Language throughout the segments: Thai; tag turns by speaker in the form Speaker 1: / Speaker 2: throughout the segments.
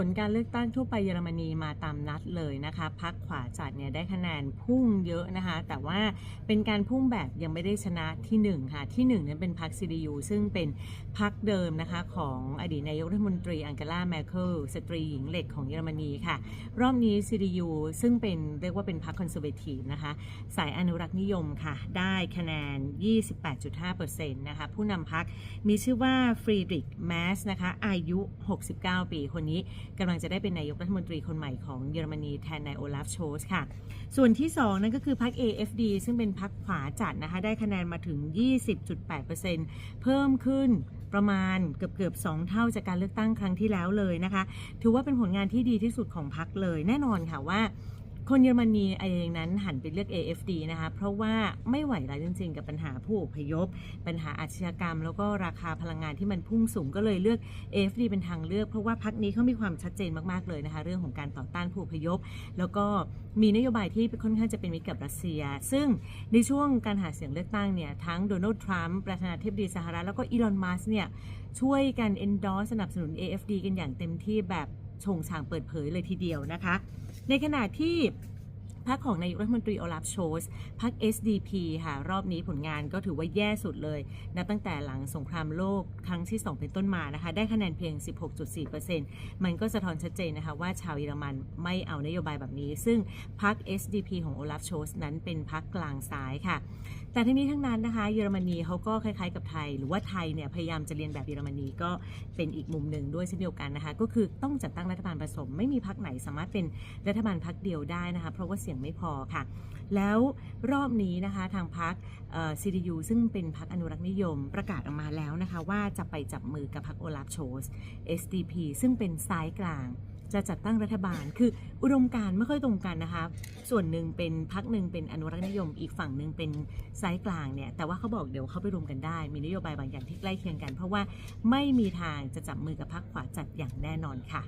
Speaker 1: ผลการเลือกตั้งทั่วไปเยอรมนีมาตามนัดเลยนะคะพักขวาจัดเนี่ยได้คะแนนพุ่งเยอะนะคะ แต่ว่าเป็นการพุ่งแบบยังไม่ได้ชนะที่ 1 ค่ะ ที่1นั้นเป็นพัก CDU ซึ่งเป็นพักเดิมนะคะของอดีตนายกรัฐมนตรีอังเกลาแมเคิลสตรีหญิงเหล็กของเยอรมนีค่ะ รอบนี้ CDU ซึ่งเป็นเรียกว่าเป็นพรรคคอนเซอร์เวทีฟนะคะ สายอนุรักษ์นิยมค่ะ ได้คะแนน 28.5%นะคะผู้นำพักมีชื่อว่าฟรีดริกแมสนะคะอายุ 69 ปีคนนี้กำลังจะได้เป็นนายกรัฐมนตรีคนใหม่ของเยอรมนีแทนนายโอลาฟโชสค่ะ ส่วนที่ 2 นั่นก็คือพรรค AFD ซึ่งเป็นพรรคขวาจัดนะคะ ได้คะแนนมาถึง 20.8%เพิ่มขึ้นประมาณเกือบเกือบสองเท่าจากการเลือกตั้งครั้งที่แล้วเลยนะคะ ถือว่าเป็นผลงานที่ดีที่สุดของพรรคเลยแน่นอนค่ะว่า คนเยอรมนีเองนั้นหันไปเลือก AFD นะคะ เพราะว่าไม่ไหวแล้วจริงๆ กับปัญหาผู้อพยพ ปัญหาอาชญากรรม แล้วก็ราคาพลังงานที่มันพุ่งสูงก็เลยเลือก AFD เป็นทางเลือก เพราะว่าพรรคนี้เขามีความชัดเจนมากๆเลยนะคะ เรื่องของการต่อต้านผู้อพยพ แล้วก็มีนโยบายที่ค่อนข้างจะเป็นมิตรกับรัสเซีย ซึ่งในช่วงการหาเสียงเลือกตั้งเนี่ยทั้งโดนัลด์ทรัมป์ประธานาธิบดีสหรัฐแล้วก็อีลอนมัสเนี่ยช่วยกัน endorse สนับสนุน AFD กันอย่างเต็มที่แบบโชงชางเปิดเผยเลยทีเดียวนะคะ ในขณะที่ พรรคของนายกรัฐมนตรีโอลาฟโชสพรรค SDP ค่ะ รอบนี้ผลงานก็ถือว่าแย่สุดเลยนับตั้งแต่หลังสงครามโลกครั้งที่ 2 เป็นต้นมานะคะ ได้คะแนนเพียง 16.4%มันก็สะท้อนชัดเจนนะคะว่าชาวเยอรมันไม่เอานโยบายแบบนี้ ซึ่งพรรค SDP ของโอลาฟโชสนั้นเป็นพรรคกลางซ้ายค่ะ แต่ทั้งนี้ทั้งนั้นนะคะเยอรมนีเขาก็คล้ายๆกับไทย หรือว่าไทยเนี่ยพยายามจะเรียนแบบเยอรมนีก็เป็นอีกมุมหนึ่งด้วยเช่นเดียวกันนะคะก็คือต้องจัดตั้งรัฐบาลผสมไม่มีพรรคไหนสามารถเป็นรัฐบาลพรรคเดียวได้นะคะเพราะว่าเสียงไม่พอค่ะ แล้วรอบนี้นะคะทางพรรคเอ่อ CDU ซึ่งเป็นพรรคอนุรักษ์นิยมประกาศออกมาแล้วนะคะว่าจะไปจับมือกับพรรคโอลาฟโชส SDP ซึ่งเป็นซ้ายกลางจะจัดตั้งรัฐบาล คืออุดมการณ์ไม่ค่อยตรงกันนะคะ ส่วนหนึ่งเป็นพักหนึ่งเป็นอนุรักษ์นิยม อีกฝั่งหนึ่งเป็นซ้ายกลางเนี่ย แต่ว่าเขาบอกเดี๋ยวเขาไปรวมกันได้ มีนโยบายบางอย่างที่ใกล้เคียงกัน เพราะว่าไม่มีทางจะจับมือกับพรรคขวาจัดอย่างแน่นอนค่ะ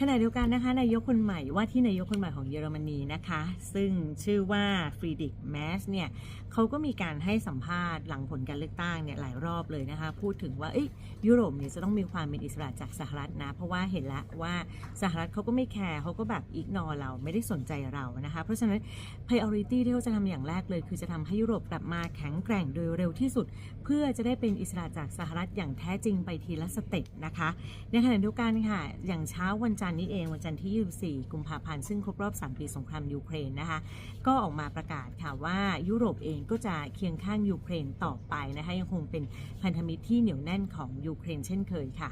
Speaker 1: ขณะเดียวกันนะคะนายกคนใหม่ว่าที่นายกคนใหม่ของเยอรมนีนะคะ ซึ่งชื่อว่าฟรีดิกแมสเนี่ยเขาก็มีการให้สัมภาษณ์หลังผลการเลือกตั้งเนี่ยหลายรอบเลยนะคะ พูดถึงว่าเอ้ยยุโรปเนี่ยจะต้องมีความเป็นอิสระจากสหรัฐนะ เพราะว่าเห็นแล้วว่าสหรัฐเขาก็ไม่แคร์เขาก็แบบอิกนอเราไม่ได้สนใจเรานะคะ เพราะฉะนั้น priority ที่เขาจะทำอย่างแรกเลย คือจะทำให้ยุโรปกลับมาแข็งแกร่งโดยเร็วที่สุด เพื่อจะได้เป็นอิสระจากสหรัฐอย่างแท้จริงไปทีละสเต็ปนะคะในขณะเดียวกันค่ะ อย่างเช้าวันจันทร์นี้เองวันจันทร์ที่ 24 กุมภาพันธ์ ซึ่งครบรอบ 3 ปีสงครามยูเครนนะคะ ก็ออกมาประกาศค่ะว่ายุโรปเองก็จะเคียงข้างยูเครนต่อไปนะคะยังคงเป็นพันธมิตรที่เหนียวแน่นของยูเครนเช่นเคยค่ะ